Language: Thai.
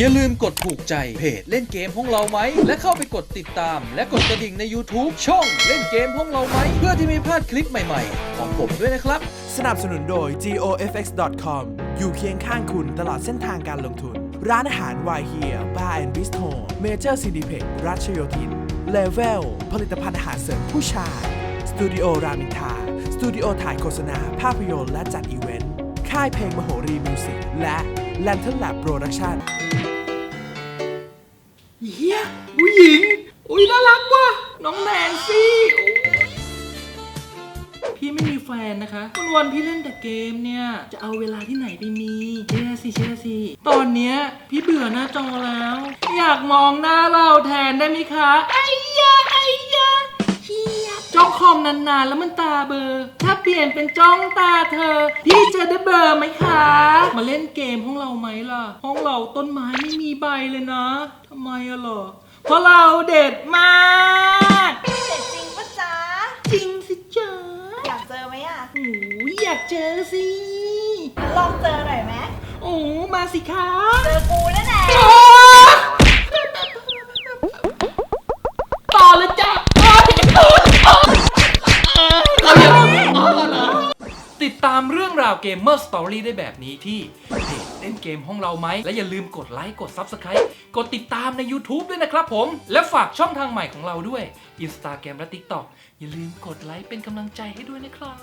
อย่าลืมกดถูกใจเพจเล่นเกมของเราไหม และเข้าไปกดติดตาม และกดกระดิ่งใน YouTube ช่องเล่นเกมของเราไหม เพื่อที่ไม่พลาดคลิปใหม่ๆ ของผมด้วยนะครับ สนับสนุนโดย gofx.com อยู่เคียงข้างคุณตลอดเส้นทางการลงทุน ร้านอาหาร Y Here Bar and Bistro Major Cineplex รัชโยธิน Level ผลิตภัณฑ์อาหารเสริมผู้ชาย สตูดิโอรามินทา สตูดิโอถ่ายโฆษณา ภาพยนตร์และจัดอีเวนต์ ค่ายเพลงมโหรีมิวสิกและ Lantern Lab Production เฮียผู้หญิง อุ้ยน่ารักว่ะ น้องแนนซี่โอ้พี่ไม่มีแฟนนะคะวันวันพี่เล่นแต่เกมเนี่ย จะเอาเวลาที่ไหนไปมีเชื่อสิเชื่อสิตอนเนี้ยพี่เบื่อหน้าจอแล้ว อยากมองหน้าเราแทนได้ไหมคะ นานๆ แล้วมันตาเบลอร์ถ้าเปลี่ยนเป็นจ้องตาเธอ พี่จะได้เบลอร์ไหมคะ มาเล่นเกมห้องเราไหมล่ะ ห้องเราต้นไม้ไม่มีใบเลยนะทำไมอะเหรอเพราะเราเด็ดมาก เด็ดจริงปะจ๊ะ จริงสิจ๊ะอยากเจอไหมอะโอ้ยอยากเจอสิงั้นลองเจอหน่อยไหมโอ้มาสิคะ เจอ ตามเรื่องราวเกมเมอร์สตอรี่ได้แบบนี้ที่เพจเล่นเกมห้องเราไหม และอย่าลืมกดไลค์กด Subscribe กดติดตามใน YouTube ด้วยนะครับผม และฝากช่องทางใหม่ของเราด้วย Instagram และ TikTok อย่าลืมกดไลค์เป็นกำลังใจให้ด้วยนะครับ